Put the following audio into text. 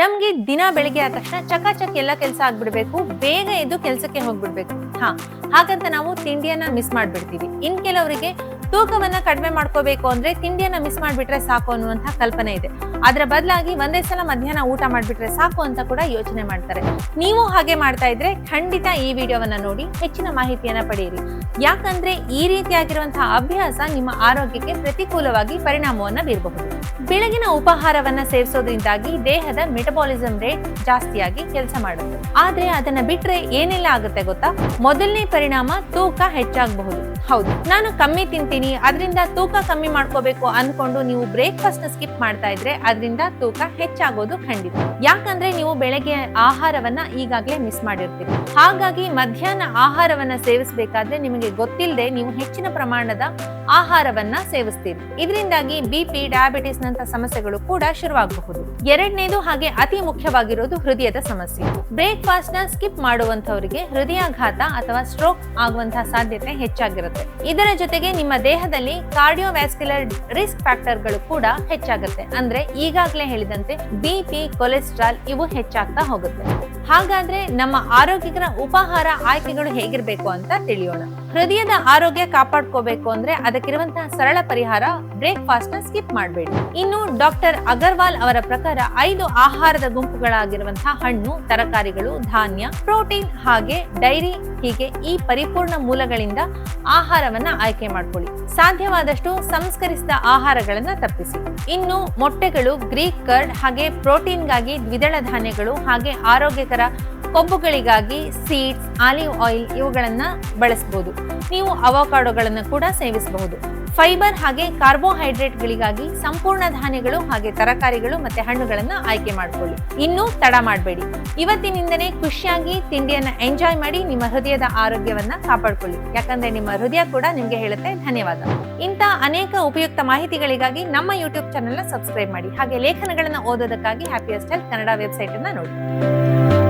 ನಮ್ಗೆ ದಿನ ಬೆಳಿಗ್ಗೆ ಆದ ತಕ್ಷಣ ಚಕಾಚಕ್ ಎಲ್ಲ ಕೆಲಸ ಆಗ್ಬಿಡ್ಬೇಕು, ಬೇಗ ಎದ್ದು ಕೆಲಸಕ್ಕೆ ಹೋಗ್ಬಿಡ್ಬೇಕು. ಹಾ, ಹಾಗಂತ ನಾವು ತಿಂಡಿಯನ್ನ ಮಿಸ್ ಮಾಡ್ಬಿಡ್ತೀವಿ. ಇನ್ ಕೆಲವರಿಗೆ ತೂಕವನ್ನ ಕಡಿಮೆ ಮಾಡ್ಕೋಬೇಕು ಅಂದ್ರೆ ತಿಂಡಿಯನ್ನ ಮಿಸ್ ಮಾಡ್ಬಿಟ್ರೆ ಸಾಕು ಅನ್ನುವಂತ ಕಲ್ಪನೆ ಇದೆ. ಅದ್ರ ಬದಲಾಗಿ ಒಂದೇ ಸಲ ಮಧ್ಯಾಹ್ನ ಊಟ ಮಾಡ್ಬಿಟ್ರೆ ಸಾಕು ಅಂತ ಕೂಡ ಯೋಚನೆ ಮಾಡ್ತಾರೆ. ನೀವು ಹಾಗೆ ಮಾಡ್ತಾ ಇದ್ರೆ ಖಂಡಿತ ಈ ವಿಡಿಯೋವನ್ನ ನೋಡಿ, ಹೆಚ್ಚಿನ ಮಾಹಿತಿಯನ್ನ ಪಡೆಯಿರಿ. ಯಾಕಂದ್ರೆ ಈ ರೀತಿಯಾಗಿರುವಂತಹ ಅಭ್ಯಾಸ ನಿಮ್ಮ ಆರೋಗ್ಯಕ್ಕೆ ಪ್ರತಿಕೂಲವಾಗಿ ಪರಿಣಾಮವನ್ನ ಬೀರಬಹುದು. ಬೆಳಗಿನ ಉಪಹಾರವನ್ನ ಸೇವಿಸೋದ್ರಿಂದಾಗಿ ದೇಹದ ಮೆಟಬಾಲಿಸಂ ರೇಟ್ ಜಾಸ್ತಿಯಾಗಿ ಕೆಲಸ ಮಾಡುತ್ತೆ. ಆದ್ರೆ ಅದನ್ನ ಬಿಟ್ರೆ ಏನೆಲ್ಲ ಆಗುತ್ತೆ ಗೊತ್ತಾ? ಮೊದಲನೇ ಪರಿಣಾಮ ತೂಕ ಹೆಚ್ಚಾಗಬಹುದು. ಹೌದು. ನಾನು ಕಮ್ಮಿ ತಿಂತೀನಿ ಅದರಿಂದ ತೂಕ ಕಮ್ಮಿ ಮಾಡ್ಕೋಬೇಕು ಅನ್ಕೊಂಡು ನೀವು ಬ್ರೇಕ್ಫಾಸ್ಟ್ ಸ್ಕಿಪ್ ಮಾಡ್ತಾ ಇದ್ರೆ ಅದರಿಂದ ತೂಕ ಹೆಚ್ಚಾಗೋದು ಖಂಡಿತ. ಯಾಕಂದ್ರೆ ನೀವು ಬೆಳಗ್ಗೆ ಆಹಾರವನ್ನ ಈಗಾಗಲೇ ಮಿಸ್ ಮಾಡಿರ್ತೀರಿ. ಹಾಗಾಗಿ ಮಧ್ಯಾಹ್ನ ಆಹಾರವನ್ನ ಸೇವಿಸಬೇಕಾದ್ರೆ ನಿಮಗೆ ಗೊತ್ತಿಲ್ಲದೆ ನೀವು ಹೆಚ್ಚಿನ ಪ್ರಮಾಣದ ಆಹಾರವನ್ನ ಸೇವಿಸ್ತೀರಿ. ಇದರಿಂದಾಗಿ ಬಿಪಿ ಡಯಾಬಿಟಿಸ್ ನಂತ ಸಮಸ್ಯೆಗಳು ಕೂಡ ಶುರುವಾಗಬಹುದು. ಎರಡನೇದು ಹಾಗೆ ಅತಿ ಮುಖ್ಯವಾಗಿರೋದು ಹೃದಯದ ಸಮಸ್ಯೆ. ಬ್ರೇಕ್ಫಾಸ್ಟ್ನ ಸ್ಕಿಪ್ ಮಾಡುವಂತವರಿಗೆ ಹೃದಯಾಘಾತ ಅಥವಾ ಸ್ಟ್ರೋಕ್ ಆಗುವಂತಹ ಸಾಧ್ಯತೆ ಹೆಚ್ಚಾಗಿರುತ್ತೆ. ಇದರ ಜೊತೆಗೆ ನಿಮ್ಮ ದೇಹದಲ್ಲಿ ಕಾರ್ಡಿಯೋವ್ಯಾಸ್ಕ್ಯುಲರ್ ರಿಸ್ಕ್ ಫ್ಯಾಕ್ಟರ್ಗಳು ಕೂಡ ಹೆಚ್ಚಾಗುತ್ತೆ. ಅಂದ್ರೆ ಈಗಾಗಲೇ ಹೇಳಿದಂತೆ ಬಿಪಿ ಕೊಲೆಸ್ಟ್ರಾಲ್ ಇವು ಹೆಚ್ಚಾಗ್ತಾ ಹೋಗುತ್ತೆ. ಹಾಗಾದ್ರೆ ನಮ್ಮ ಆರೋಗ್ಯಕರ ಉಪಹಾರ ಆಯ್ಕೆಗಳು ಹೇಗಿರ್ಬೇಕು ಅಂತ ತಿಳಿಯೋಣ. ಹೃದಯದ ಆರೋಗ್ಯ ಕಾಪಾಡ್ಕೋಬೇಕು ಅಂದ್ರೆ ಅದಕ್ಕಿರುವಂತಹ ಸರಳ ಪರಿಹಾರ ಬ್ರೇಕ್ಫಾಸ್ಟ್ನ ಸ್ಕಿಪ್ ಮಾಡಬೇಡಿ. ಇನ್ನು ಡಾಕ್ಟರ್ ಅಗರ್ವಾಲ್ ಅವರ ಪ್ರಕಾರ ಐದು ಆಹಾರದ ಗುಂಪುಗಳಾಗಿರುವಂತಹ ಹಣ್ಣು, ತರಕಾರಿಗಳು, ಧಾನ್ಯ, ಪ್ರೋಟೀನ್ ಹಾಗೆ ಡೈರಿ ಹೀಗೆ ಈ ಪರಿಪೂರ್ಣ ಮೂಲಗಳಿಂದ ಆಹಾರವನ್ನ ಆಯ್ಕೆ ಮಾಡ್ಕೊಳ್ಳಿ. ಸಾಧ್ಯವಾದಷ್ಟು ಸಂಸ್ಕರಿಸಿದ ಆಹಾರಗಳನ್ನ ತಪ್ಪಿಸಿ. ಇನ್ನು ಮೊಟ್ಟೆಗಳು, ಗ್ರೀಕ್ ಕರ್ಡ್ ಹಾಗೆ ಪ್ರೋಟೀನ್ಗಾಗಿ ದ್ವಿದಳ ಧಾನ್ಯಗಳು ಹಾಗೆ ಆರೋಗ್ಯಕರ ಕೊಬ್ಬುಗಳಿಗಾಗಿ ಸೀಡ್ಸ್, ಆಲಿವ್ ಆಯಿಲ್ ಇವುಗಳನ್ನ ಬಳಸಬಹುದು ನೀವು ಅವಕಾಡೋಗಳನ್ನು ಕೂಡ ಸೇವಿಸಬಹುದು. ಫೈಬರ್ ಹಾಗೆ ಕಾರ್ಬೋಹೈಡ್ರೇಟ್ಗಳಿಗಾಗಿ ಸಂಪೂರ್ಣ ಧಾನ್ಯಗಳು ಹಾಗೆ ತರಕಾರಿಗಳು ಮತ್ತೆ ಹಣ್ಣುಗಳನ್ನ ಆಯ್ಕೆ ಮಾಡಿಕೊಳ್ಳಿ. ಇನ್ನು ತಡ ಮಾಡಬೇಡಿ. ಇವತ್ತಿನಿಂದನೇ ಖುಷಿಯಾಗಿ ತಿಂಡಿಯನ್ನ ಎಂಜಾಯ್ ಮಾಡಿ ನಿಮ್ಮ ಹೃದಯದ ಆರೋಗ್ಯವನ್ನ ಕಾಪಾಡಿಕೊಳ್ಳಿ. ಯಾಕಂದ್ರೆ ನಿಮ್ಮ ಹೃದಯ ಕೂಡ ನಿಮ್ಗೆ ಹೇಳುತ್ತೆ, ಧನ್ಯವಾದ. ಇಂಥ ಅನೇಕ ಉಪಯುಕ್ತ ಮಾಹಿತಿಗಳಿಗಾಗಿ ನಮ್ಮ ಯೂಟ್ಯೂಬ್ ಚಾನೆಲ್ ಸಬ್ಸ್ಕ್ರೈಬ್ ಮಾಡಿ. ಹಾಗೆ ಲೇಖನಗಳನ್ನ ಓದೋದಕ್ಕಾಗಿ ಹ್ಯಾಪಿಯಸ್ಟ್ ಹೆಲ್ತ್ ಕನ್ನಡ ವೆಬ್ಸೈಟ್ ಅನ್ನ ನೋಡಿ.